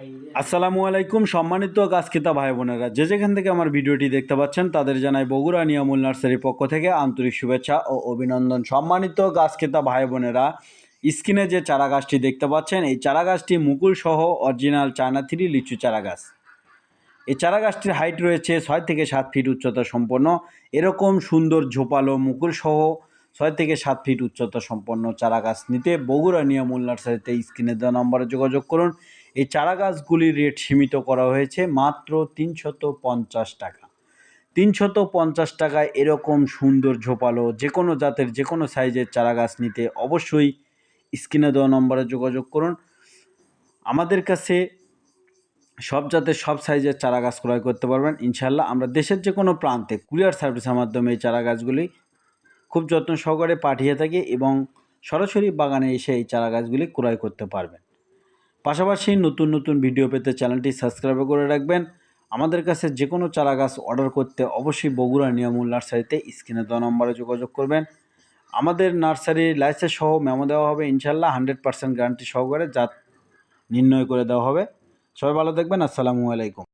আসসালামু আলাইকুম সম্মানিত গাছকিতা ভাই বোনেরা যে যেখান থেকে আমার ভিডিওটি দেখতে পাচ্ছেন, তাদের জানাই বগুড়া নিয়ামুল নার্সারির পক্ষ থেকে আন্তরিক শুভেচ্ছা ও অভিনন্দন। সম্মানিত গাছকিতা ভাই বোনেরা স্ক্রিনে যে চারা গাছটি দেখতে পাচ্ছেন, এই চারা গাছটি মুকুল সহ অরিজিনাল চায়না থ্রি লিচু চারা গাছ এই চারা গাছটির হাইট রয়েছে ছয় থেকে সাত ফিট উচ্চতা সম্পন্ন। এরকম সুন্দর ঝোপালো মুকুল সহ ছয় থেকে সাত ফিট উচ্চতা সম্পন্ন চারা গাছ নিতে বগুড়া নিয়ামুল নার্সারিতে স্ক্রিনে দেওয়া নম্বরে যোগাযোগ করুন। এই চারা গাছগুলির রেট সীমিত করা হয়েছে মাত্র তিনশত পঞ্চাশ টাকা। তিনশত পঞ্চাশ টাকায় এরকম সুন্দর ঝোপালো যে কোনো জাতের যে কোনো সাইজের চারা গাছ নিতে অবশ্যই স্ক্রিনে দেওয়া নম্বরে যোগাযোগ করুন। আমাদের কাছে সব জাতের সব সাইজের চারা গাছ ক্রয় করতে পারবেন। ইনশাল্লাহ আমরা দেশের যে কোনো প্রান্তে কুরিয়ার সার্ভিসের মাধ্যমে এই চারা গাছগুলি খুব যত্ন সহকারে পাঠিয়ে থাকি এবং সরাসরি বাগানে এসে এই চারা গাছগুলি ক্রয় করতে পারবেন। পাশাপাশি নতুন নতুন ভিডিও পেতে চ্যানেলটি সাবস্ক্রাইব করে রাখবেন। আমাদের কাছে যে কোনো চারা গাছ অর্ডার করতে অবশ্যই বগুড়া নিয়মুল নার্সারিতে স্ক্রিনে দেওয়া নম্বরে যোগাযোগ করবেন। আমাদের নার্সারির লাইসেন্স সহ মেমো দেওয়া হবে ইনশাল্লাহ হান্ড্রেড পার্সেন্ট গ্যারান্টি সহকারে জাত নির্ণয় করে দেওয়া হবে। সবাই ভালো দেখবেন আসসালামু আলাইকুম।